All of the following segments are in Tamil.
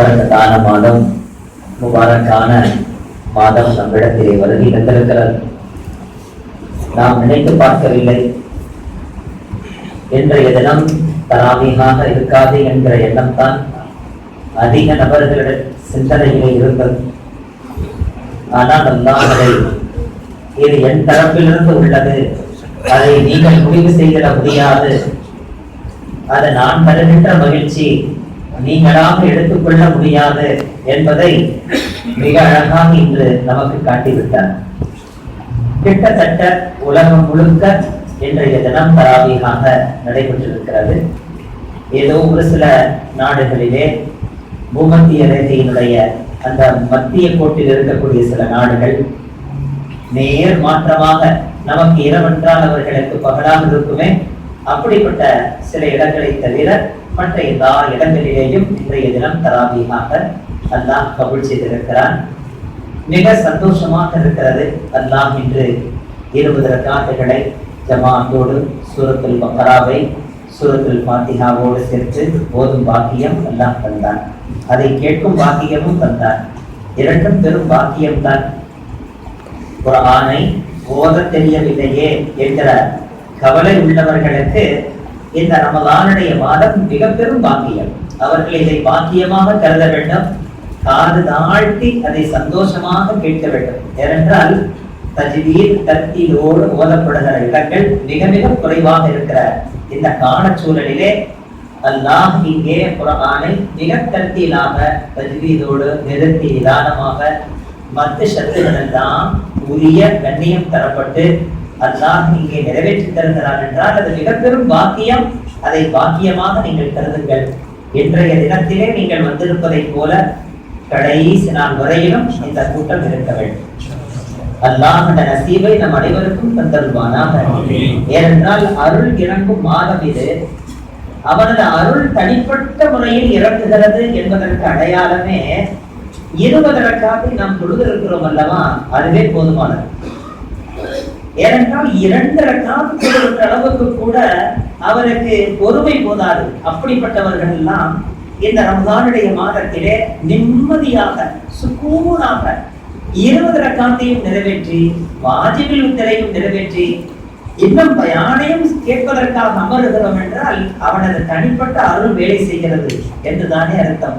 பரக்கத்தான மாதம் முபாரக்கான மாதம் நம்மிடத்திலே வருகை தந்திருக்கிறது. நாம் நினைத்து பார்க்கவில்லை. இன்றைய தினம் தராமீகாக இருக்காது என்ற எண்ணம் தான் அதிக நபர்களிட சிந்தனையிலே இருந்தது. ஆனால் அல்லாஹ் அதை இது என் தரப்பிலிருந்து உள்ளது. அதை நீங்கள் முடிவு செய்திட முடியாது. அது நான் தருகின்ற மகிழ்ச்சி நீங்களாக எடுத்துக்கொள்ள முடியாது என்பதை மிக அழகாக இன்று நமக்கு காட்டிவிட்டார். கிட்டத்தட்ட உலகம் முழுக்க இன்றைய தினம் தராவியாக நடைபெற்றிருக்கிறது. ஏதோ ஒரு சில நாடுகளிலே பூமத்திய ரேகையினுடைய அந்த மத்திய கோட்டில் இருக்கக்கூடிய சில நாடுகள் நேர் மாற்றமாக நமக்கு இரவென்றால் அவர்களுக்கு பகலாக இருக்குமே அப்படிப்பட்ட சில இடங்களை தவிர மற்ற எல்லா இடங்களிலேயும் இன்றைய தினம் தராபியாக அல்லாஹ் கபுல் செய்திருக்கிறான். மிக சந்தோஷமாக இருக்கிறது அல்லாஹ் இன்று இருபது ரக்காத்துகளை ஜமாத்தோடு சூரத்தில் பக்கராவை சூரத்தில் பாத்திகாவோடு சேர்த்து போதும் பாக்கியம் அல்லாஹ் தந்தான். அதை கேட்கும் பாக்கியமும் தந்தான். இரண்டும் பெரும் பாக்கியம்தான். ஒரு ஆணை ஓத தெரியவில்லையே என்கிற கவலை உள்ளவர்களுக்கு இந்த ரமலானுடைய மாதம் மிக பெரும் பாக்கியம். அவர்கள் இதை பாக்கியமாக கருத வேண்டும். காது தாழ்த்தி அதை சந்தோஷமாக கேட்க வேண்டும். ஏனென்றால் தஜ்வீர் தத்திலோடு ஓதப்படுகிற இடங்கள் மிக மிக குறைவாக இருக்கிற இந்த காலச்சூழலிலே அல்லாஹ் இங்கே குரானை மிக தர்த்தீலாக தஜ்வீதோடு நிறுத்தி நிதானமாக மற்ற சத்துகள் எல்லாம் உரிய கண்ணியம் தரப்பட்டு அல்லாஹ் இங்கே நிறைவேற்றி தருகிறான் என்றால் அது மிக பெரும் பாக்கியம். அதை பாக்கியமாக நீங்கள் கருதுங்கள். இன்றைய தினத்திலே நீங்கள் வந்திருப்பதைப் போல கடைசி நாள் வரையிலும் இந்த கூட்டம் இருக்க வேண்டும். அல்லாஹ் அந்த நசீபை நம் அனைவருக்கும் தந்தருவானாக ஏனென்றால் அருள் இறங்கும் மாதம் இது. அவனது அருள் தனிப்பட்ட முறையில் இறங்குகிறது என்பதற்கு அடையாளமே இருபது ரக்காத்தை நாம் தொழுதிருக்கிறோம் அல்லவா? அதுவே போதுமானது. ஏனென்றால் இரண்டரை ரக்காத்து அளவுக்கு கூட அவருக்கு பொறுமை போதாது. அப்படிப்பட்டவர்கள் எல்லாம் இந்த ரம்ஜானுடைய மாதத்திலே நிம்மதியாக சுக்கூனாக இருபது ரக்காத்தையும் நிறைவேற்றி வாஜிபில் உத்தரையும் நிறைவேற்றி இன்னும் பயானையும் கேட்பதற்காக அமருகிறோம் என்றால் அவனது தனிப்பட்ட அருள் வேலை செய்கிறது என்றுதானே அர்த்தம்.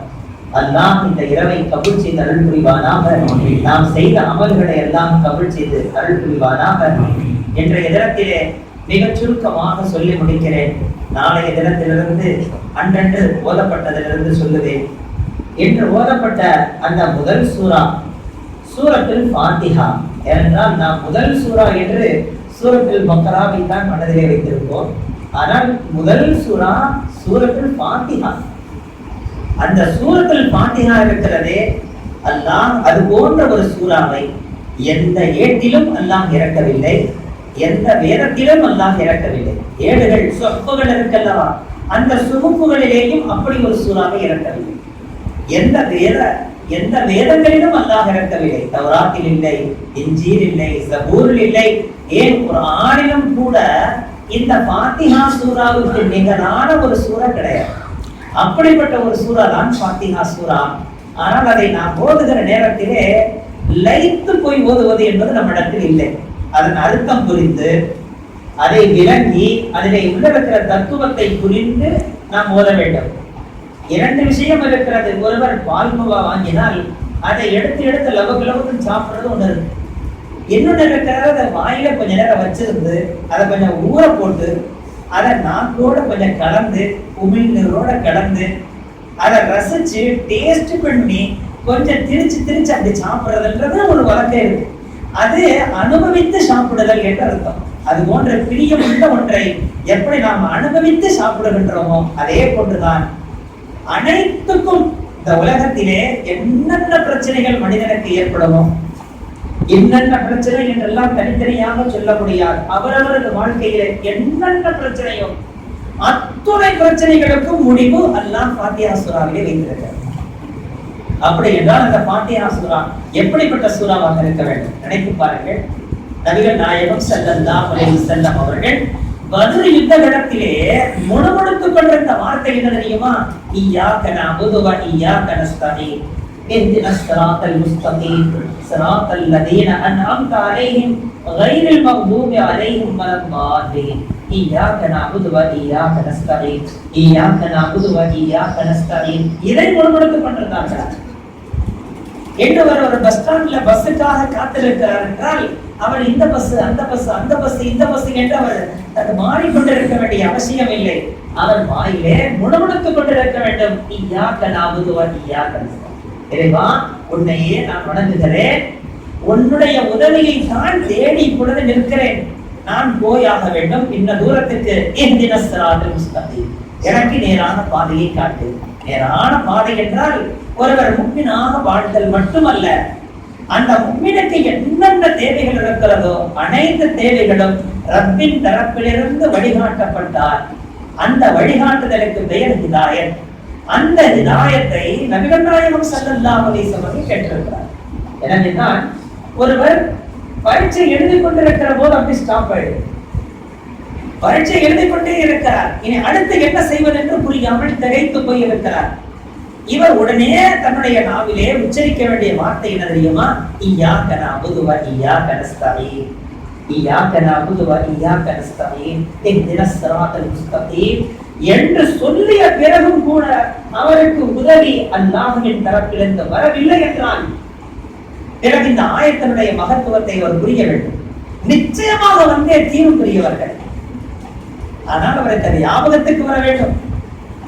அல்லாஹ் இந்த இரவை கபுல் செய்து அருள் புரிவானாக நாம் செய்த அமல்களை எல்லாம் கபுல் செய்து அருள் புரிவானாக இன்றைய தினத்திலே மிகச் சுருக்கமாக சொல்லி முடிக்கிறேன். நாளைய தினத்திலிருந்து அன்றன்று ஓதப்பட்டதிலிருந்து சொல்லுவேன். என்று ஓதப்பட்ட அந்த முதல் சூரா சூரத்தில் பாத்திகா ஏனென்றால் நாம் முதல் சூரா என்று சூரத்தில் பக்கராவை தான் மனதிலே வைத்திருப்போம். ஆனால் முதல் சூரா சூரத்தில் பாத்திகா அந்த சூரத்தில் பாத்திகா இருக்கிறதே அல்லாஹ் அது போன்ற ஒரு சூறாவை எந்த ஏட்டிலும் அல்லாஹ் இறக்கவில்லை எந்த வேதத்திலும் அல்லாஹ் இறக்கவில்லை. ஏடுகள் சொப்புகள் இருக்கல்லவா? அந்த சுகுப்புகளிலேயும் அப்படி ஒரு சூறாவை இறக்கவில்லை. எந்த வேத எந்த வேதங்களிலும் அல்லாஹ் இறக்கவில்லை. தவராத்தில் இல்லை இஞ்சீர் இல்லை சபூரில் இல்லை ஏன் ஒரு ஆணிலும் கூட இந்த பாத்திகா சூறாவுக்கு நிகரான ஒரு சூறா கிடையாது. அப்படிப்பட்ட ஒரு சூறா தான் ஃபாத்திஹா சூறா. ஆனால் அதை நாம் ஓதுகிற நேரத்திலே லைத்து போய் ஓதுவது என்பது நம்மிடத்தில் இல்லை. அதன் அர்த்தம் புரிந்து அதை விளங்கி அதிலே உள்ளிருக்கிற தத்துவத்தை புரிந்து நாம் ஓத வேண்டும். இரண்டு விஷயம் இருக்கிறது. ஒருவர் பால்முவா வாங்கினால் அதை எடுத்து எடுத்து லவக்கு லவக்குன்னு சாப்பிடுறது ஒன்று இருக்கு. இன்னொன்று இருக்கிறத அதை வாயில கொஞ்ச நேரம் வச்சிருந்து அதை கொஞ்சம் ஊற போட்டு அதை நாக்கோட கொஞ்சம் கலந்து உமிழ்நீரோட கலந்து அதை ரசிச்சு டேஸ்ட் பண்ணி கொஞ்சம் திரிச்சு திரிச்சு அப்படி சாப்பிட்றதுன்றது ஒரு வழக்கம் இருக்கு. அது அனுபவித்து சாப்பிடுதல் என்ற அர்த்தம். அது போன்ற பிரியமுள்ள ஒன்றை எப்படி நாம் அனுபவித்து சாப்பிடுகின்றோமோ அதே போன்றுதான் அனைத்துக்கும் இந்த உலகத்திலே என்னென்ன பிரச்சனைகள் மனிதனுக்கு ஏற்படுமோ என்னென்ன பிரச்சனை என்றெல்லாம் தனித்தனியாக சொல்ல முடியாது அவரவரது வாழ்க்கையில என்னென்ன பிரச்சனையும் அத்துணை பிரச்சனைகளுக்கும் முடிவு எல்லாம் பாத்தியா சூறாவிலே வைத்திருக்கிறார். அப்படி என்றால் அந்த பாத்தியா சூறா எப்படிப்பட்ட சூறாவாக இருக்க வேண்டும்? நினைத்து பாருங்கள். நபிகள் நாயகம் செல்லந்தா அலைஹி செல்லம் அவர்கள் பதில் யுத்த இடத்திலே முணுமுணுத்துக் கொண்டிருந்த வார்த்தை என்ன தெரியுமா? இய்யாக்க கன அபுதுவா இய்யாக்க கனஸ்தானி اهدنا الصراط المستقيم صراط الذين انعمت عليهم غير المغضوب عليهم ولا الضالين اياك نعبد واياك نستعين اياك نعبد واياك نستعين இதை முணுமுணுத்துக் கொண்டிருந்தார்களா என்று ஒரு ஒரு பஸ் ஸ்டாண்ட்ல பஸ்ஸுக்காக காத்திருக்கிறார் என்றால் அவர் இந்த பஸ் அந்த பஸ் அந்த பஸ் இந்த பஸ் என்று அவர் அது மாறிக்கொண்டிருக்க வேண்டிய அவசியம் இல்லை அவர் வாயிலே முணுமுணுத்துக் கொண்டிருக்க வேண்டும் இய்யாக்க நாபுதுவா இய்யாக்க நஸ்தஈன். இறைவா உன்னையே நான் வணங்குகிறேன். உன்னுடைய உதவியை தான் தேடி இப்பொழுது நிற்கிறேன். நான் போயாக வேண்டும். இன்ன தூரத்துக்கு இஹ்தின ஸிராத்தல் எனக்கு நேரான பாதையை காட்டு. நேரான பாதை என்றால் ஒருவர் முக்மினாக வாழ்தல் மட்டுமல்ல அந்த முக்மினுக்கு என்னென்ன தேவைகள் இருக்கிறதோ அனைத்து தேவைகளும் ரப்பின் தரப்பிலிருந்து வழிகாட்டப்பட்டார். அந்த வழிகாட்டுதலுக்கு பெயர் ஹிதாயத் அந்த ஹிதாயத்தை நபிகள் நாயகம் ஸல்லல்லாஹு அவர்கள் கேட்டிருக்கிறார். எனவே தான் ஒருவர் பரீட்சை எழுதி கொண்டிருக்கிற போது அப்படி ஸ்டாப் ஆயிடுது. பரீட்சை எழுதி கொண்டே இருக்கிறார். இனி அடுத்து என்ன செய்வது என்று புரியாமல் திகைத்து போய் இருக்கிறார். இவர் உடனே தன்னுடைய நாவிலே உச்சரிக்க வேண்டிய வார்த்தை என்ன தெரியுமா? இய்யாக்க கனா புதுவா இய்யாக்க நஸ்தஈன் இய்யாக்க கனா புதுவா இய்யாக்க நஸ்தஈன் என் ஸிராத்தல் முஸ்தகீம் என்று சொல்லிய பிறகும் கூட அவருக்கு உதவி அல்லாஹுவின் தரப்பிலிருந்து வரவில்லை என்றால் பிறகு இந்த ஆயத்தினுடைய மகத்துவத்தை அவர் புரிய வேண்டும். நிச்சயமாக வந்தே தீர்வு புரியவர்கள் ஆனால் அவருக்கு அது ஞாபகத்துக்கு வர வேண்டும்.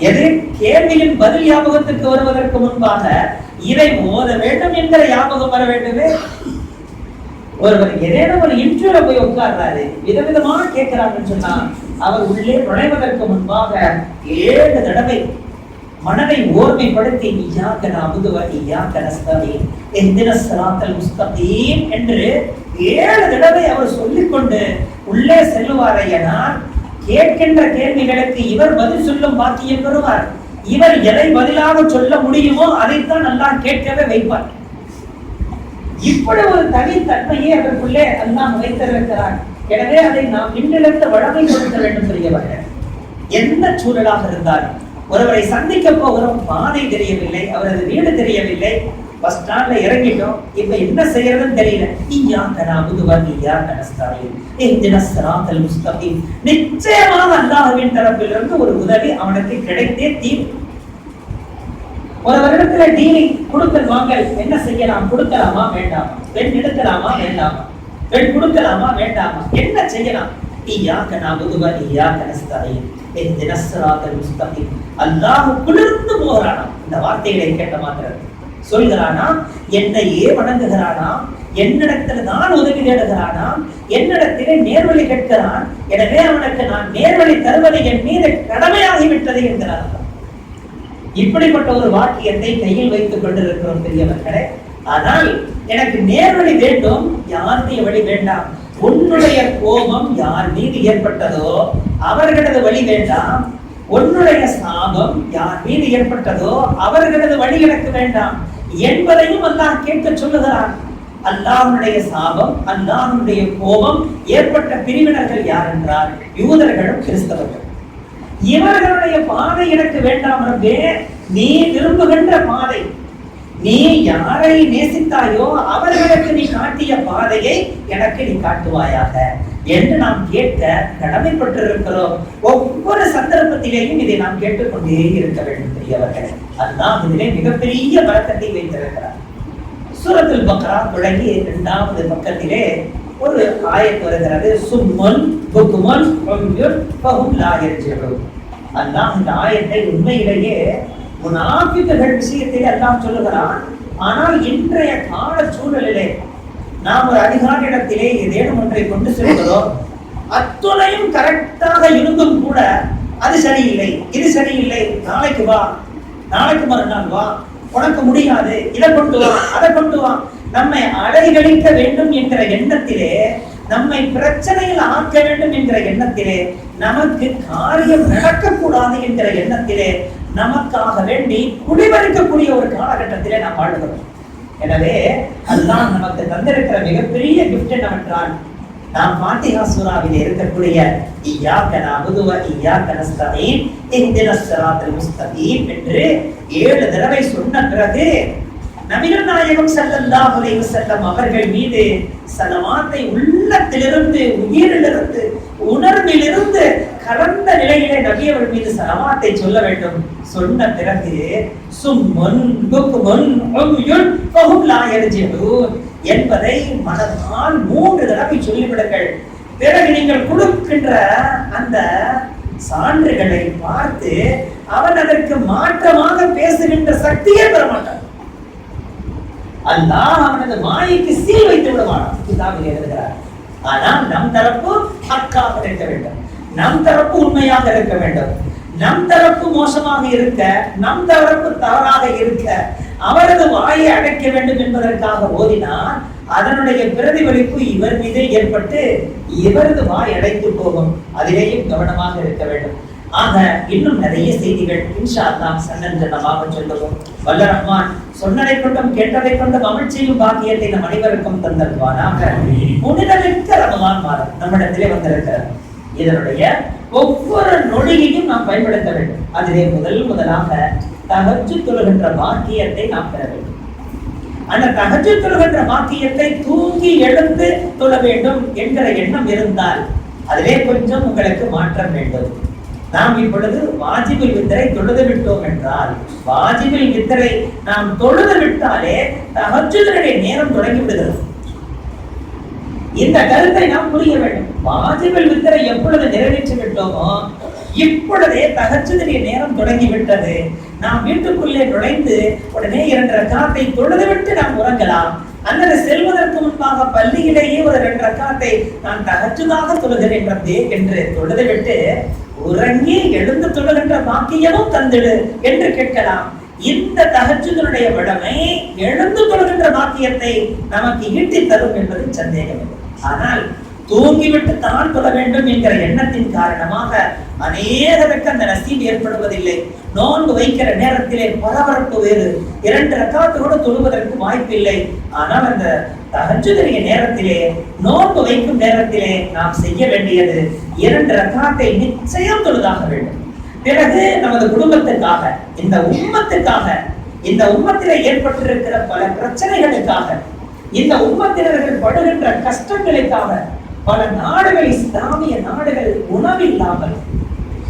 எது? கேள்வியின் பதில் ஞாபகத்துக்கு வருவதற்கு முன்பாக இதை மோத வேண்டும் என்கிற ஞாபகம் வர வேண்டுமே? ஒருவர் ஏதேனும் ஒரு இன்டர்வியூல போய் உட்கார்றாரு விதவிதமா கேட்கிறாங்கன்னு சொன்னா அவர் உள்ளே நுழைவதற்கு முன்பாக ஏழு தடவை மனதை ஓர்மைப்படுத்தி இய்யாக்க அமுதுவன் வ இய்யாக்க நஸ்தஈன் இஹ்தின முஸ்தகீம் என்று ஏழு தடவை அவர் சொல்லிக்கொண்டு உள்ளே செல்லுவாரையனால் கேட்கின்ற கேள்விகளுக்கு இவர் பதில் சொல்லும் பாக்கியம் பெறுவார். இவர் எதை பதிலாக சொல்ல முடியுமோ அதைத்தான் நல்லா கேட்கவே வைப்பார். இப்படி ஒரு தனித்தன்மையை அதற்குள்ளே அல்லாஹ் வைத்திருக்கிறார் எனவே அதை நாம் இன்றிலிருந்து கொடுக்க வேண்டும் பெரியவர்கள். எந்த சூழலாக இருந்தாலும் ஒருவரை சந்திக்க போகிறோம் பாதை தெரியவில்லை அவரது வீடு தெரியவில்லை பஸ் ஸ்டாண்ட்ல இறங்கிட்டோம் இப்ப என்ன செய்யறதுன்னு தெரியல. இய்யாக்க நஅபுது வ இய்யாக்க நஸ்தஈன் இஹ்தின ஸிராத்தல் நிச்சயமாக அல்லாஹ்வின் தரப்பிலிருந்து ஒரு உதவி அவனுக்கு கிடைத்தே தீரும். ஒரு வருடத்துல டீலிங் கொடுக்கல் வாங்கல் என்ன செய்யலாம்? கொடுக்கலாமா வேண்டாமா? பெண் எடுக்கலாமா வேண்டாமா? பெண் கொடுக்கலாமா வேண்டாமா? என்ன செய்யலாம்? இய்யாக்க நஅபுது வ இய்யாக்க நஸ்தஈன் இஹ்தின ஸிராத்தல் முஸ்தகீம் அல்லாஹ் குளிர்ந்து போகிறானா இந்த வார்த்தைகளை கேட்ட மாத்திரம் சொல்கிறானா? என்னையே வணங்குகிறானா என்னிடத்தில் நான் உதவி தேடுகிறானா என்னிடத்திலே நேர்வழி கேட்கிறான். எனவே அவனுக்கு நான் நேர்வழி தருவது என் மீது கடமையாகிவிட்டது என்கிறார்கள் இப்படிப்பட்ட ஒரு வாக்கியத்தை கையில் வைத்துக் கொண்டிருக்கிறோம் பெரியவர்களே ஆனால் எனக்கு நேர்வழி வேண்டும் யாருடைய வழி வேண்டாம்? உன்னுடைய கோபம் யார் மீது ஏற்பட்டதோ அவர்களது வழி வேண்டாம். உன்னுடைய சாபம் யார் மீது ஏற்பட்டதோ அவர்களது வழி எனக்கு வேண்டாம் என்பதையும் அல்லாஹ் கேட்க சொல்லுகிறான். அல்லாஹனுடைய சாபம் அல்லாஹனுடைய கோபம் ஏற்பட்ட பிரிவினர்கள் யார் என்றால் யூதர்களும் கிறிஸ்தவர்கள். இவர்களுடைய பாதை எனக்கு வேண்டாம் ரப்பே நீ விரும்புகின்ற பாதை. நீ யாரை நேசித்தாயோ அவர்களுக்கு நீ காட்டிய பாதையை எனக்கு நீ காட்டுவாயாக என்று நாம் கேட்க கடமைப்பட்டிருக்கிறோம். ஒவ்வொரு சந்தர்ப்பத்திலேயும் இதை நாம் கேட்டுக்கொண்டே இருக்க வேண்டும் பெரியவர்கள். அதுதான் இதிலே மிகப்பெரிய வழக்கத்தை வைத்திருக்கிறார். சூரத்தில் பக்ரா தொடங்கி இரண்டாவது பக்கத்திலே ஒரு ஆயத்து வருகிறது. சும்மன் புக்குமன் உம்யுன் ஃபஹும் அல்லாஹ் இந்த ஆயத்தை உண்மையிலேயே முனாஃபிக்குகள் விஷயத்திலே அல்லாஹ் சொல்லுகிறான். ஆனால் இன்றைய கால சூழலிலே நாம் ஒரு அதிகாரியிடத்திலே ஏதேனும் ஒன்றை கொண்டு செல்கிறோம். அத்துணையும் கரெக்டாக இருந்தும் கூட அது சரியில்லை இது சரியில்லை நாளைக்கு வா நாளைக்கு மறுநாள் வா உனக்கு முடியாது இதை கொண்டு வா அதை கொண்டு வா. நம்மை அலைகழிக்க வேண்டும் என்கிற எண்ணத்திலே நம்மை பிரச்சனையில் ஆக்க வேண்டும் என்கிற எண்ணத்திலே நமக்கு காரியம் நடக்கக்கூடாது என்கிற எண்ணத்திலே நமக்காக வேண்டி குடிமறிக்கக்கூடிய ஒரு காலகட்டத்திலே நாம் வாழ்கிறோம் எனவே அல்லாஹ் நமக்கு தந்திருக்கிற மிகப்பெரிய கிஃப்ட் என்னவென்றால் நாம் ஃபாத்திஹா சூராவில் இருக்கக்கூடிய இய்யாக நஅபுது வ இய்யாக நஸ்தஈன் ஸிராத்தல் முஸ்தகீம் என்று ஏழு தடவை சொன்ன பிறகு நபிகள் நாயகம் ஸல்லல்லாஹு அலைஹி வஸல்லம் அவர்கள் மீது சலவாத்தை உள்ளத்திலிருந்து உயிரிலிருந்து உணர்விலிருந்து கலந்த நிலையிலே நபி மீது சலவாத்தை சொல்ல வேண்டும். சொன்ன பிறகு சும்மன் புக்முன் உம்யுன் ஃபஹும் லா என்பதை மனதால் மூன்று தடவை சொல்லிவிடுங்கள். பிறகு நீங்கள் கொடுக்கின்ற அந்த சான்றுகளை பார்த்து அவன் அதற்கு மாற்றமாக பேசுகின்ற சக்தியே பெற மாட்டான் அல்லாஹ் அவனது மாயைக்கு சீல் வைத்து விடுவான் கிதாபில் எழுதுகிறார் ஆனால் நம் தரப்பு ஹக்காக இருக்க வேண்டும். நம் தரப்பு உண்மையாக இருக்க வேண்டும். நம் தரப்பு மோசமாக இருக்க நம் தரப்பு தவறாக இருக்க அவரது வாயை அடைக்க வேண்டும் என்பதற்காக ஓதினால் அதனுடைய பிரதிபலிப்பு இவர் மீதே ஏற்பட்டு இவரது வாய் அடைத்து போகும். அதிலேயும் கவனமாக இருக்க வேண்டும். ஆக இன்னும் நிறைய செய்திகள் இன்ஷா அல்லாஹ் சன்னஞ்சனமாக சொல்லுவோம். வல்ல ரஹ்மான் சொன்னதை கொண்டும் கேட்டதை கொண்டும் அமல் செய்யும் பாக்கியத்தை நம் அனைவருக்கும் தந்தருவானாக புனிதமிக்க ரமலான் மாதம் நம்மிடத்திலே வந்திருக்கிறது. இதனுடைய ஒவ்வொரு நொடியையும் நாம் பயன்படுத்த வேண்டும். அதிலே முதல் முதலாக தகச்சு தொழுகின்ற பாக்கியத்தை நாம் பெற வேண்டும். அந்த தகச்சு தொழுகின்ற பாக்கியத்தை தூங்கி எழுந்து தொழ வேண்டும் என்கிற எண்ணம் இருந்தால் அதிலே கொஞ்சம் உங்களுக்கு மாற்றம் வேண்டும். நாம் இப்பொழுது வாஜிபில் வித்தரை தொழுது விட்டோம் என்றால் வாஜிபில் வித்தரை நாம் தொழுது விட்டாலே தகச்சுதனுடைய நேரம் தொடங்கி விடுகிறது. இந்த கருத்தை நாம் புரிய வேண்டும். வாஜிபில் வித்தரை எப்பொழுது நிறைவேற்றி விட்டோமோ இப்பொழுதே தகச்சுதனுடைய நேரம் தொடங்கி விட்டது. நாம் வீட்டுக்குள்ளே நுழைந்து உடனே இரண்டு ரக்காத்தை தொழுது விட்டு நாம் உறங்கலாம். அல்லது செல்வதற்கு முன்பாக பள்ளியிலேயே ஒரு இரண்டு ரக்காத்தை நான் தகச்சுதாக தொழுகிறேன் ரப்பே என்று தொழுது விட்டு உறங்கி எழுந்து தொழுகின்ற பாக்கியமும் தந்திடு என்று கேட்கலாம். இந்த தகச்சுதனுடைய விடமை எழுந்து தொழுகின்ற பாக்கியத்தை நமக்கு ஈட்டி தரும் என்பது சந்தேகம் ஆனால் தூங்கிவிட்டு தான் தொழ வேண்டும் என்கிற எண்ணத்தின் காரணமாக அநேகருக்கு அந்த நசீப் ஏற்படுவதில்லை. நோன்பு வைக்கிற நேரத்திலே பரபரப்பு வேறு. இரண்டு ரக்காத்தோடு தொழுவதற்கு வாய்ப்பில்லை. ஆனால் அந்த தகஜுதறிய நேரத்திலே நோன்பு வைக்கும் நேரத்திலே நாம் செய்ய வேண்டியது இரண்டு ரக்காத்தை நிச்சயம் தொழுதாக வேண்டும். பிறகு நமது குடும்பத்துக்காக இந்த உம்மத்துக்காக இந்த உம்மத்திலே ஏற்பட்டிருக்கிற பல பிரச்சனைகளுக்காக இந்த உம்மத்தினர்கள் படுகின்ற கஷ்டங்களுக்காக பல நாடுகள் இஸ்லாமிய நாடுகள் உணவில்லாமல்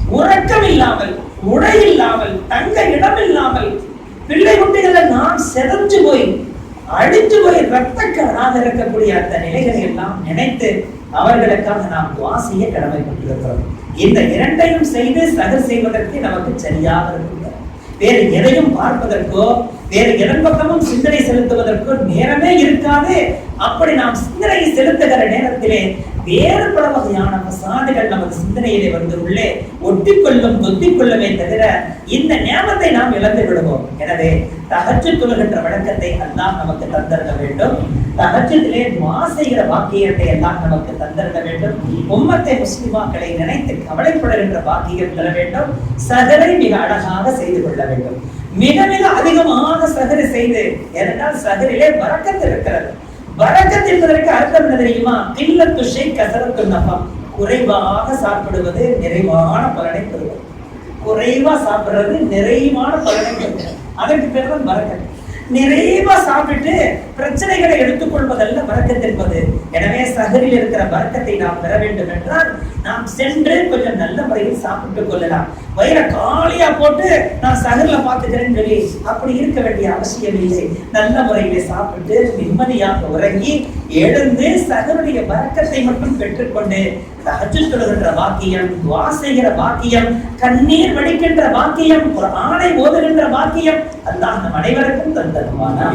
உறக்கம் இல்லாமல் உடை இல்லாமல் தங்க இடம் இல்லாமல் பிள்ளை குட்டிகளை நாம் செதஞ்சு போய் அழிஞ்சு போய் ரத்தக்கராக இருக்கக்கூடிய அந்த நிலைகளை எல்லாம் நினைத்து அவர்களுக்காக நாம் துவா செய்ய கடமைப்பட்டிருக்கிறோம் இந்த இரண்டையும் செய்து சகர் செய்வதற்கு நமக்கு சரியாக இருக்கிறது வேறு எதையும் பார்ப்பதற்கோ வேறு எதன் பக்கமும் சிந்தனை செலுத்துவதற்கோ நேரமே இருக்காது. அப்படி நாம் சிந்தனை செலுத்துகிற நேரத்திலே வேறு பல வகையான சாடுகள் நமது சிந்தனையிலே வந்து உள்ளே ஒட்டிக்கொள்ளும் கொத்திக்கொள்ளுமே தவிர இந்த ஞாபகத்தை நாம் இழந்து விடுவோம். எனவே தகச்சு தொழுகின்ற வழக்கத்தை எல்லாம் நமக்கு தந்திருக்க வேண்டும். தகச்சத்திலே துவா செய்கிற வாக்கியத்தை எல்லாம் நமக்கு தந்திருக்க வேண்டும். உம்மத்தை முஸ்லிமாக்களை நினைத்து கவலைப்படுகின்ற வாக்கியம் தர வேண்டும். சகரை மிக அழகாக செய்து கொள்ள வேண்டும். மிக மிக அதிகமாக சகரு செய்து ஏனென்றால் சகரிலே வரக்கத்து இருக்கிறது. வரக்கத் என்பதற்கு அர்த்தம் என்ன தெரியுமா? இல்லத்து கசரத்து நபம் குறைவாக சாப்பிடுவது நிறைவான பலனை பெறுவது குறைவா சாப்பிடுறது நிறைவான பலனை பெறுவது அதற்கு பேர் தான் வரக்கத்து நிறைவா சாப்பிட்டு பிரச்சனைகளை எடுத்துக்கொள்வதல்ல வரக்கத் என்பது. எனவே சகரில் இருக்கிற வரக்கத்தை நாம் பெற வேண்டும் என்றால் நாம் சென்று கொஞ்சம் நல்ல முறையில் சாப்பிட்டுக் கொள்ளலாம். வயிற காலியா போட்டு நான் சகர்ல பார்த்துக்கிறேன்னு சொல்லி அப்படி இருக்க வேண்டிய அவசியம் இல்லை. நல்ல முறையில சாப்பிட்டு நிம்மதியாக உறங்கி எழுந்து சகருடைய வரக்கத்தை மட்டும் பெற்றுக்கொண்டு தகஜு சொல்லுகின்ற வாக்கியம் துவா செய்கிற வாக்கியம் கண்ணீர் வடிக்கின்ற வாக்கியம் ஒரு ஆணை ஓதுகின்ற வாக்கியம் அல்லாஹ் நம் அனைவருக்கும் தந்தருமானா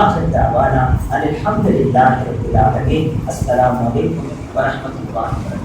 ஆஹிர் தஅவானா அல்ஹம்துலில்லாஹி ரப்பில் ஆலமீன். அஸ்ஸலாமு அலைக்கும் வரஹ்மத்துல்லாஹி